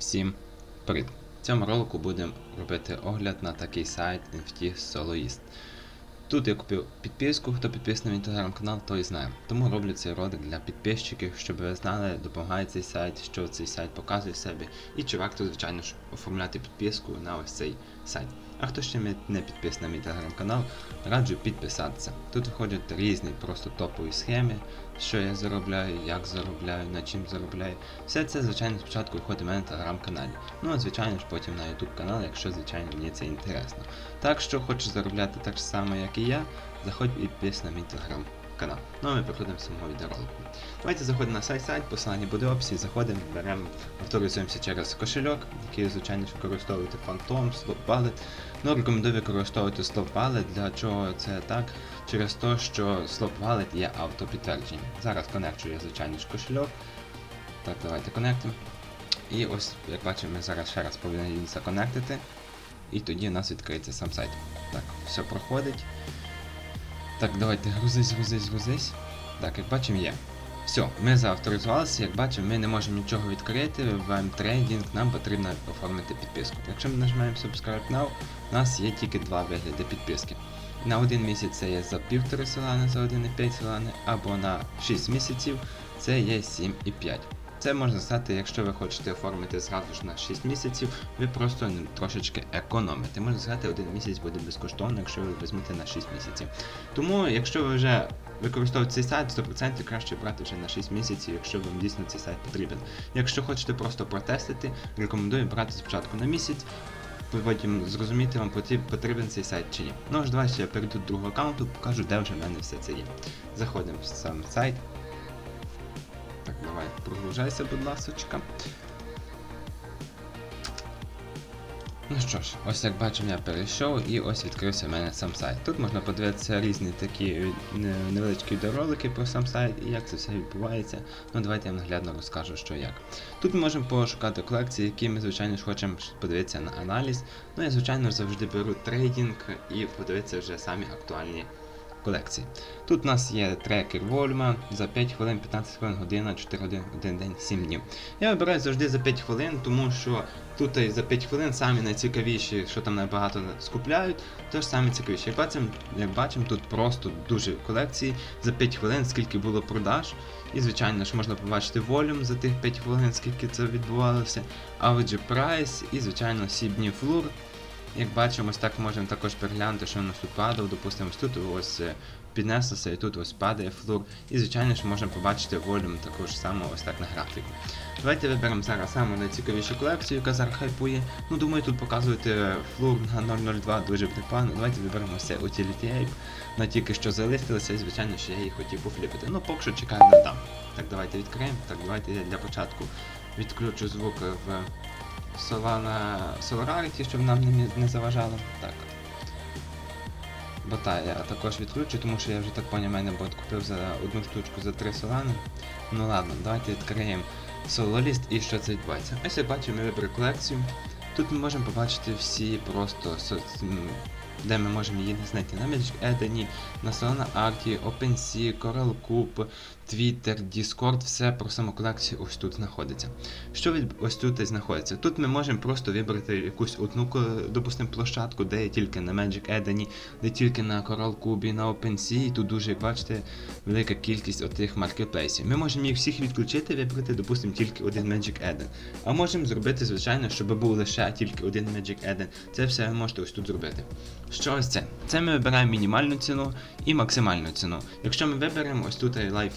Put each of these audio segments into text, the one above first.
Всім привіт! В цьому ролику будемо робити огляд на такий сайт NFT Soloist. Тут я купив підписку, хто підписаний на мій телеграм-канал, той знає. Тому роблю цей ролик для підписчиків, щоб ви знали, допомагає цей сайт, що цей сайт показує себе, і чи варто, звичайно ж, оформляти підписку на ось цей сайт. А хто ще не- підписаний на мій телеграм-канал, раджу підписатися. Тут виходять різні просто топові схеми, що я заробляю, як заробляю, на чим заробляю. Все це, звичайно, спочатку виходить у мене на телеграм-каналі. Ну а звичайно ж потім на YouTube канал, якщо звичайно мені це інтересно. Так що хочеш заробляти так само, як і я, заходь і підписуйся на мій телеграм-канал. Ну а ми переходимо до самого відеоролику. Давайте заходимо на сайт сайт, посилання буде в описі, заходимо, беремо, авторизуємося через кошельок, який, звичайно використовуєте Phantom, Wallet. Ну, рекомендую використовувати Slot Wallet. Для чого це так? Через те, що Slot Wallet є автопідтвердженням. Зараз конекчу я, звичайно кошельок. Так, давайте конектимо. І ось, як бачимо, ми зараз ще раз повинні законектити. І тоді у нас відкриється сам сайт. Так, все проходить. Так, давайте грузись, грузись, грузись. Так, як бачимо, є. Все, ми заавторизувалися, як бачимо, ми не можемо нічого відкрити, В трейдинг, нам потрібно оформити підписку. Якщо ми нажимаємо Subscribe Now, у нас є тільки два вигляди підписки. На один місяць це є за півтори селани, за 1,5 селани, або на 6 місяців це є 7,5. Це можна стати, якщо ви хочете оформити зразу ж на 6 місяців, ви просто трошечки економите. Можна сказати, один місяць буде безкоштовно, якщо ви візьмете на 6 місяців. Тому, якщо ви вже використовуєте цей сайт, 100% краще брати вже на 6 місяців, якщо вам дійсно цей сайт потрібен. Якщо хочете просто протестити, рекомендую брати спочатку на місяць. Потім зрозуміти вам потрібен цей сайт чи ні. Ну аж давайте я перейду до другого аккаунту, покажу, де вже в мене все це є. Заходимо в сам сайт. Так, будь ласочка. Ну що ж, ось як бачимо, я перейшов і ось відкрився в мене сам сайт. Тут можна подивитися різні такі е, невеличкі відеоролики про сам сайт і як це все відбувається. Ну давайте я вам наглядно розкажу, що як. Тут ми можемо пошукати колекції, які ми, звичайно ж, хочемо подивитися на аналіз. Ну я, звичайно, завжди беру трейдинг і подивитися вже самі актуальні колекції. Тут у нас є трекер вольма за 5 хвилин, 15 хвилин, година, 4 години, 1 день, 7 днів. Я вибираю завжди за 5 хвилин, тому що тут за 5 хвилин самі найцікавіші, що там набагато скупляють, тож самі цікавіші. Як бачимо, як бачимо, тут просто дуже колекції за 5 хвилин, скільки було продаж. І, звичайно ж, можна побачити волюм за тих 5 хвилин, скільки це відбувалося. Average Price і, звичайно, Сібні Флур. Як бачимо, ось так можемо також переглянути, що у нас тут падало. Допустимо, тут ось е, піднеслося і тут ось падає флур. І звичайно ж можемо побачити волюм також само ось так на графіку. Давайте виберемо зараз саму найцікавішу колекцію, яка зараз хайпує. Ну думаю, тут показувати флур на 002 дуже непогано. Давайте виберемо все Utility Ape. На тільки що залистилися, і звичайно, що я її хотів пофліпити. Ну поки що чекаю на дам. Так, давайте відкриємо. Так, давайте я для початку відключу звук в Solana Solarity, щоб нам не, не заважало. Так. Бота я також відключу, тому що я вже так поняв, мене бот купив за одну штучку за 3 солани. Ну ладно, давайте відкриємо сололіст і що це відбувається. Ось як бачимо, ми вибрали колекцію. Тут ми можемо побачити всі просто де ми можемо її знайти на Magic Eden, на Solana Arctic, OpenSea, Coral Cube, Twitter, Discord, все про саму колекцію ось тут знаходиться. Що від ось тут знаходиться? Тут ми можемо просто вибрати якусь одну, допустимо, площадку, де є тільки на Magic Eden, де тільки на Coral Cube, на OpenSea, і тут дуже, як бачите, велика кількість отих маркетплейсів. Ми можемо їх всіх відключити, вибрати, допустимо, тільки один Magic Eden. А можемо зробити, звичайно, щоб був лише тільки один Magic Eden. Це все ви можете ось тут зробити. Що ось це? Це ми вибираємо мінімальну ціну і максимальну ціну. Якщо ми виберемо ось тут лайф,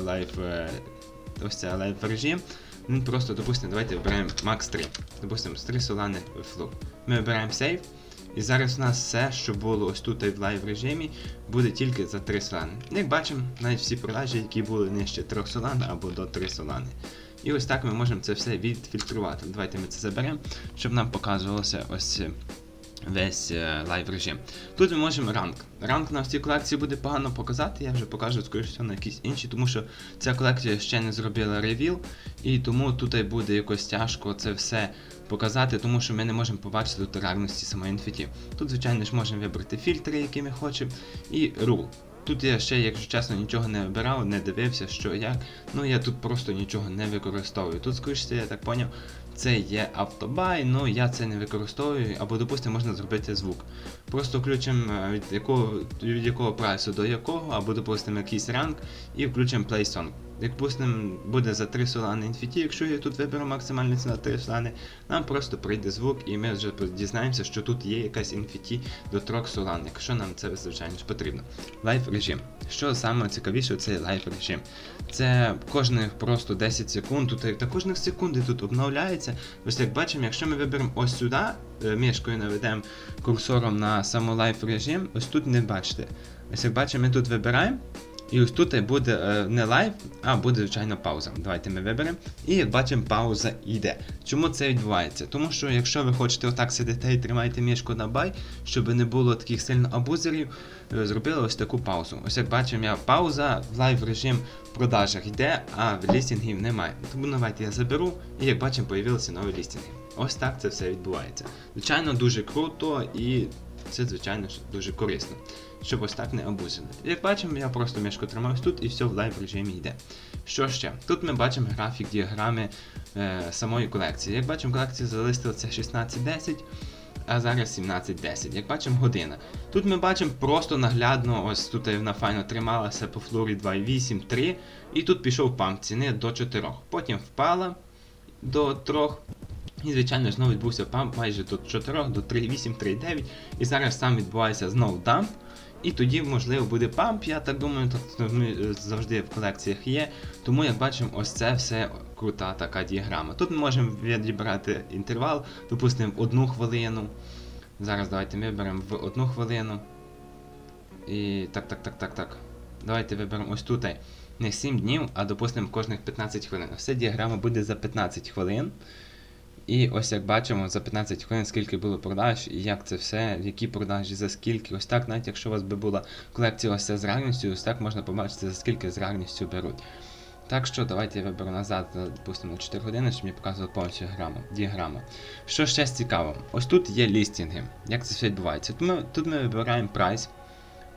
лайф, е, ось це лайф режим, він просто, допустимо, давайте вибираємо Max 3. Допустимо, з 3 солани флу. Ми вибираємо Save. І зараз у нас все, що було ось тут в лайв режимі, буде тільки за 3 солани. Як бачимо, навіть всі продажі, які були нижче 3 солан або до 3 солани. І ось так ми можемо це все відфільтрувати. Давайте ми це заберемо, щоб нам показувалося ось весь е, лайв режим. Тут ми можемо ранг. Ранг на цій колекції буде погано показати, я вже покажу скоріше на якісь інші, тому що ця колекція ще не зробила ревіл, і тому тут буде якось тяжко це все показати, тому що ми не можемо побачити тут рарності самої інфіті. Тут, звичайно ж, можемо вибрати фільтри, які ми хочемо, і рул. Тут я ще, якщо чесно, нічого не вибирав, не дивився, що як. Ну я тут просто нічого не використовую. Тут, скоріше, я так поняв, це є автобай, ну я це не використовую, або, допустимо, можна зробити звук. Просто включимо е, від якого, від якого прайсу до якого, або, допустимо, якийсь ранг, і включимо Play. Як допустимо, буде за 3 солани інфіті, якщо я тут виберу максимальну ціну 3 солани, нам просто прийде звук, і ми вже дізнаємося, що тут є якась інфіті до 3 солан, якщо нам це звичайно потрібно. Лайф режим. Що саме цікавіше, це лайф режим. Це кожних просто 10 секунд, тут та кожних секунди тут обновляється. Ось як бачимо, якщо ми виберемо ось сюди, е, мішкою наведемо курсором на саму лайф режим, ось тут не бачите. Ось як бачимо, ми тут вибираємо. І ось тут буде е, не лайв, а буде звичайно пауза. Давайте ми виберемо. І як бачимо, пауза йде. Чому це відбувається? Тому що якщо ви хочете отак сидіти і тримаєте мішку на бай, щоб не було таких сильно абузерів, е, зробили ось таку паузу. Ось як бачимо, я пауза в лайв режим в продажах йде, а в лістінгів немає. Тому давайте я заберу, і як бачимо, появилися нові лістінги. Ось так це все відбувається. Звичайно, дуже круто і це, звичайно, ж дуже корисно, щоб ось так не абузили. Як бачимо, я просто мішку тримаюсь тут і все в лайв режимі йде. Що ще? Тут ми бачимо графік діаграми е, самої колекції. Як бачимо, колекція залишилася 16.10. А зараз 17.10. Як бачимо, година. Тут ми бачимо просто наглядно, ось тут вона файно трималася по флорі 2.8, 3. І тут пішов памп ціни до 4. Потім впала до 3. І, звичайно, знову відбувся памп майже до 4, до 3.8, 3.9. І зараз сам відбувається знову дамп. І тоді, можливо, буде памп, я так думаю, тут ми е, завжди в колекціях є. Тому, як бачимо, ось це все крута така діаграма. Тут ми можемо відібрати інтервал, допустимо, в одну хвилину. Зараз давайте виберемо в одну хвилину. І так, так, так, так, так. Давайте виберемо ось тут не 7 днів, а допустимо кожних 15 хвилин. Ця діаграма буде за 15 хвилин. І ось як бачимо, за 15 хвилин скільки було продаж, і як це все, які продажі, за скільки. Ось так, навіть якщо у вас би була колекція ось з рарністю, ось так можна побачити, за скільки з рарністю беруть. Так що давайте я виберу назад, допустимо, на 4 години, щоб мені показували повністю граму, діаграму. Що ще цікаво, ось тут є лістінги. Як це все відбувається? Тут ми, тут ми вибираємо прайс.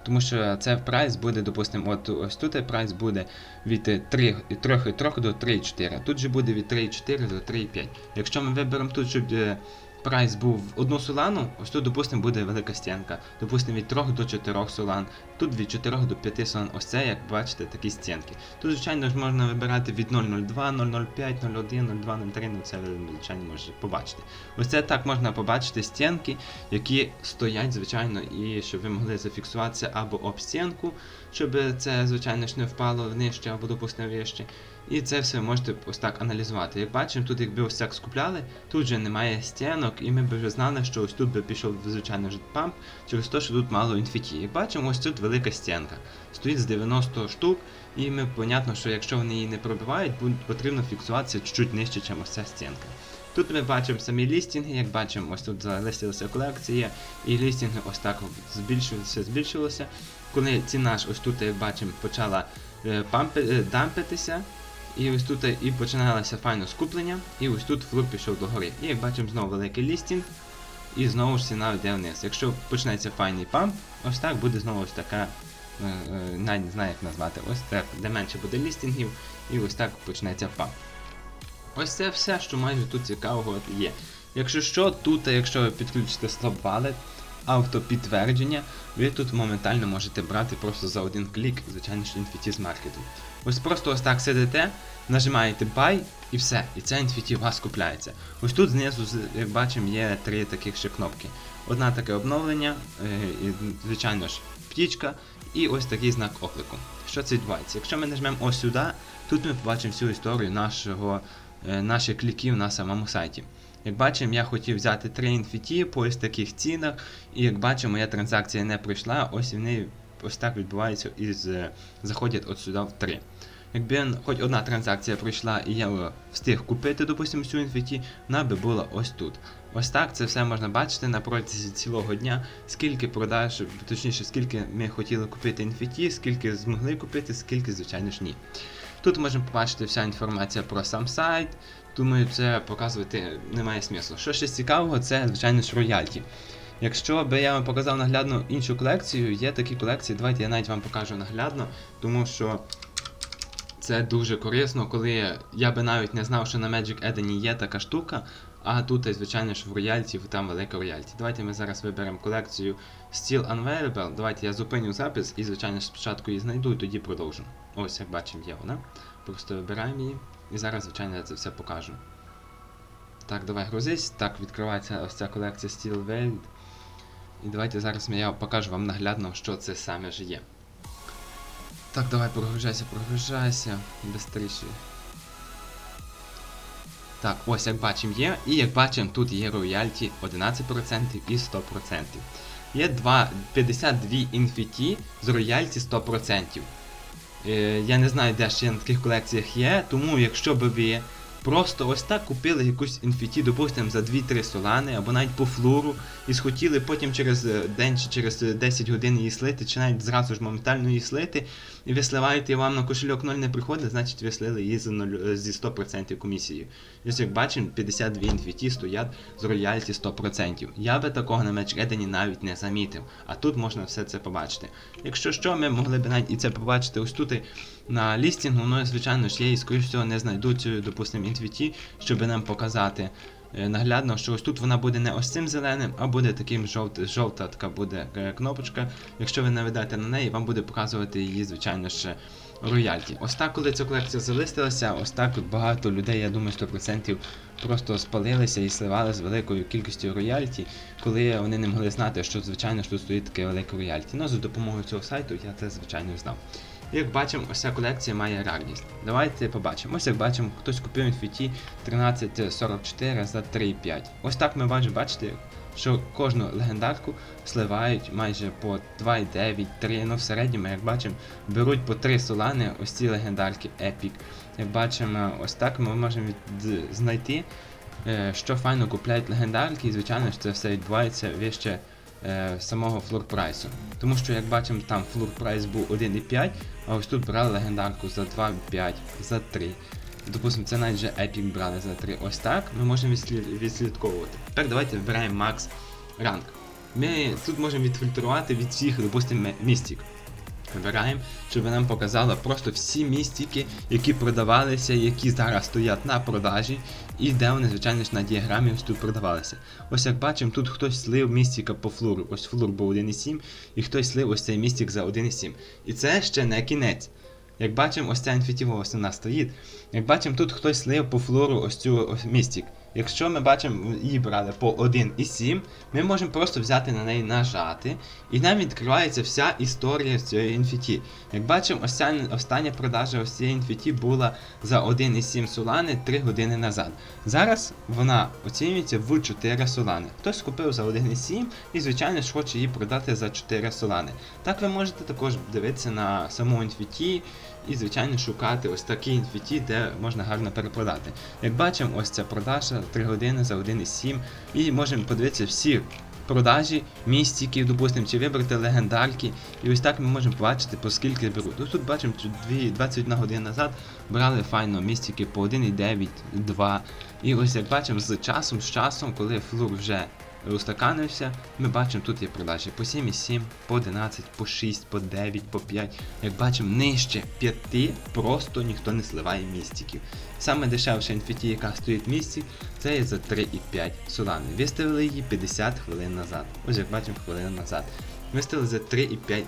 Тому що це прайс буде, допустимо, от ось тут прайс буде від 3,3 до 3,4. Тут же буде від 3,4 до 3,5. Якщо ми виберемо тут, щоб е, прайс був одну солану, ось тут, допустимо, буде велика стінка. Допустимо, від 3 до 4 солан. Тут від 4 до 5 солан. Ось це, як бачите, такі стінки. Тут, звичайно ж, можна вибирати від 0,02, 0,05, 0,1, 0,2, 0,3, ну це ви, звичайно, можете побачити. Ось це так можна побачити стінки, які стоять, звичайно, і щоб ви могли зафіксуватися або об стінку, щоб це, звичайно ж, не впало нижче або, допустимо, вище. І це все можете ось так аналізувати. Як бачимо, тут якби ось так скупляли, тут вже немає стінок, і ми б вже знали, що ось тут би пішов, звичайно, памп, через те, що тут мало інфіті. Як бачимо, ось тут велика стінка. Стоїть з 90 штук, і ми, понятно, що якщо вони її не пробивають, потрібно фіксуватися чуть-чуть нижче, ніж ось ця стінка. Тут ми бачимо самі лістінги, як бачимо, ось тут залишилася колекція, і лістінги ось так збільшувалися, збільшувалися. Коли ціна ж ось тут, як бачимо, почала е, пампи, е, дампитися, і ось тут і починалося файно скуплення, і ось тут флур пішов догори. І як бачимо, знову великий лістінг, і знову ж ціна йде вниз. Якщо почнеться файний памп, ось так буде знову ось така, е, е, навіть не знаю як назвати, ось так, де менше буде лістінгів, і ось так почнеться памп. Ось це все, що майже тут цікавого є. Якщо що, тут, якщо ви підключите Wallet, автопідтвердження, ви тут моментально можете брати просто за один клік, звичайно, що інфіті з маркету. Ось просто ось так сидите, нажимаєте Buy і все. І ця інфіті у вас купляється. Ось тут знизу, як бачимо, є три таких ще кнопки. Одна таке обновлення, е, і, звичайно ж, птічка, і ось такий знак оклику. Що це відбувається? Якщо ми нажмемо ось сюди, тут ми побачимо всю історію нашого, е, наших кліків на самому сайті. Як бачимо, я хотів взяти 3 інфіті по ось таких цінах, і як бачимо, моя транзакція не пройшла, ось вони ось так відбувається і заходять от сюди в 3. Якби хоч одна транзакція пройшла і я встиг купити, допустимо, всю інфіті, вона би була ось тут. Ось так це все можна бачити на протязі цілого дня, скільки продаж, точніше, скільки ми хотіли купити інфіті, скільки змогли купити, скільки, звичайно ж, ні. Тут можемо побачити вся інформація про сам сайт. Думаю, це показувати немає смислу. Що ще цікавого, це, звичайно ж, роялті. Якщо би я вам показав наглядно іншу колекцію, є такі колекції, давайте я навіть вам покажу наглядно, тому що це дуже корисно, коли я би навіть не знав, що на Magic Eden є така штука, а тут, звичайно ж, в роялті, там велика роялті. Давайте ми зараз виберемо колекцію Steel Unvailable. Давайте я зупиню запис і, звичайно спочатку її знайду і тоді продовжу. Ось, як бачимо, є вона. Просто вибираємо її. І зараз, звичайно, я це все покажу. Так, давай грузись. Так, відкривається ось ця колекція Steel Veiled. І давайте зараз я покажу вам наглядно, що це саме ж є. Так, давай прогружайся, прогружайся. Бистріше. Так, ось як бачимо є. І як бачимо, тут є роялті 11% і 100%. Є 2, 52 інфіті з роялті 100%. Е, я не знаю, де ще на таких колекціях є, тому якщо би ви просто ось так купили якусь інфіті, допустимо, за 2-3 солани, або навіть по флуру, і схотіли потім через е, день чи через е, 10 годин її слити, чи навіть зразу ж моментально її слити, і ви сливаєте і вам на кошельок 0 не приходить, значить ви слили її за 0, е, зі 100% комісією. Ось як бачимо, 52 інфіті стоять з роялті 100%. Я би такого на Match навіть не замітив, а тут можна все це побачити. Якщо що, ми могли б навіть і це побачити ось тут на лістінгу, ну звичайно ж є і скоріш всього не знайдуть цю, допустимо, інфіті, щоб нам показати. е, Наглядно, що ось тут вона буде не ось цим зеленим, а буде таким жовт, жовта така буде е, кнопочка. Якщо ви наведете на неї, вам буде показувати її, звичайно ж, роялті. Ось так, коли ця колекція залистилася, ось так багато людей, я думаю, 100% просто спалилися і сливали з великою кількістю роялті, коли вони не могли знати, що звичайно що тут стоїть таке велике роялті. Ну, за допомогою цього сайту я це звичайно знав. Як бачимо, ось колекція має рарність. Давайте побачимо. Ось як бачимо, хтось купив інфіті 1344 за 3,5. Ось так ми бачимо, бачите, що кожну легендарку сливають майже по 2,9, 3, ну в середньому, як бачимо, беруть по 3 солани ось ці легендарки Epic. Як бачимо, ось так ми можемо від... знайти, е, що файно купляють легендарки, і звичайно ж це все відбувається вище е, самого флор прайсу. Тому що, як бачимо, там флор прайс був 1,5, а ось тут брали легендарку за 2,5, за 3. Допустимо, це навіть вже Epic брали за 3. Ось так ми можемо відслідковувати. Тепер давайте вибираємо Max ранг. Ми тут можемо відфільтрувати від всіх, допустимо, містик. Вибираємо, щоб нам показало просто всі містики, які продавалися, які зараз стоять на продажі, і де вони, звичайно ж, на діаграмі ось тут продавалися. Ось як бачимо, тут хтось слив містика по флуру. Ось флур був 1,7, і хтось слив ось цей містик за 1,7. І це ще не кінець. Як бачимо, ось ця інфітіва ось у нас стоїть. Як бачимо, тут хтось слив по флору ось цю ось містик. Якщо ми бачимо, її брали по 1,7, ми можемо просто взяти на неї нажати, і нам відкривається вся історія цієї інфіті. Як бачимо, остання продажа ось цієї інфіті була за 1,7 солани 3 години назад. Зараз вона оцінюється в 4 солани. Хтось купив за 1,7 і, звичайно ж, хоче її продати за 4 солани. Так ви можете також дивитися на саму інфіті і, звичайно, шукати ось такі інфіті, де можна гарно перепродати. Як бачимо, ось ця продажа 3 години за 1,7 і можемо подивитися всі продажі містиків, допустимо, чи вибрати легендарки. І ось так ми можемо побачити, по скільки беруть. Ось тут бачимо, що 21 година назад брали файно містики по 1,9, 2. І ось як бачимо, з часом, з часом, коли флур вже устаканився, ми бачимо, тут є продажі по 7,7, по 11, по 6, по 9, по 5. Як бачимо, нижче 5 просто ніхто не сливає містиків. Саме дешевша інфіті, яка стоїть в місті, це є за 3,5 солани. Виставили її 50 хвилин назад. Ось як бачимо, хвилину назад. Виставили за 3,5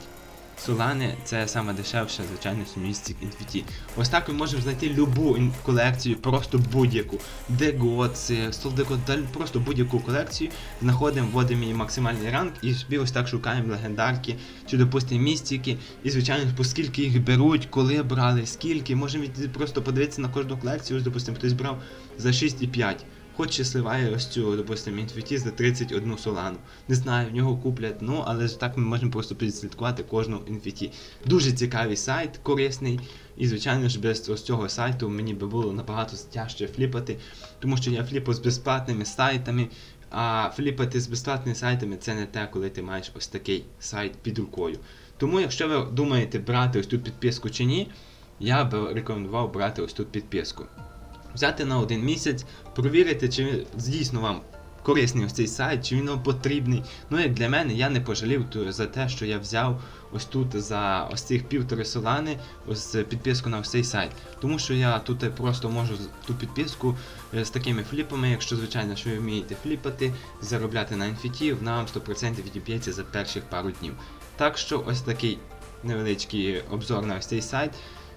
Солани це саме дешевше, звичайно, містик інфіті. Ось так ми можемо знайти любу колекцію, просто будь-яку. Дегоци, Солдеко, просто будь-яку колекцію. Знаходимо, вводимо її максимальний ранг і собі ось так шукаємо легендарки чи, допустимо, містики. І, звичайно, по скільки їх беруть, коли брали, скільки. Можемо просто подивитися на кожну колекцію. Ось, допустимо, хтось брав за 6,5. Хоч і сливає ось цю, допустимо, інфіті за 31 солану. Не знаю, в нього куплять, ну, але ж так ми можемо просто підслідкувати кожну інфіті. Дуже цікавий сайт, корисний. І, звичайно ж, без ось цього сайту мені би було набагато тяжче фліпати, тому що я фліпав з безплатними сайтами. А фліпати з безплатними сайтами це не те, коли ти маєш ось такий сайт під рукою. Тому, якщо ви думаєте брати ось тут підписку чи ні, я би рекомендував брати ось тут підписку взяти на один місяць, провірити, чи дійсно вам корисний ось цей сайт, чи він вам потрібний. Ну, як для мене, я не пожалів за те, що я взяв ось тут за ось цих півтори солани, ось підписку на ось цей сайт. Тому що я тут просто можу ту підписку е, з такими фліпами, якщо звичайно, що ви вмієте фліпати, заробляти на NFT, вона вам 100% відіб'ється за перших пару днів. Так що ось такий невеличкий обзор на ось цей сайт.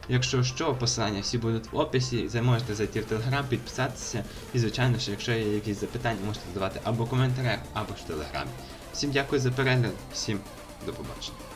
Якщо що, посилання всі будуть в описі, можете зайти в Телеграм, підписатися. І, звичайно, що якщо є якісь запитання, можете задавати або в коментарях, або ж в Телеграмі. Всім дякую за перегляд, всім до побачення.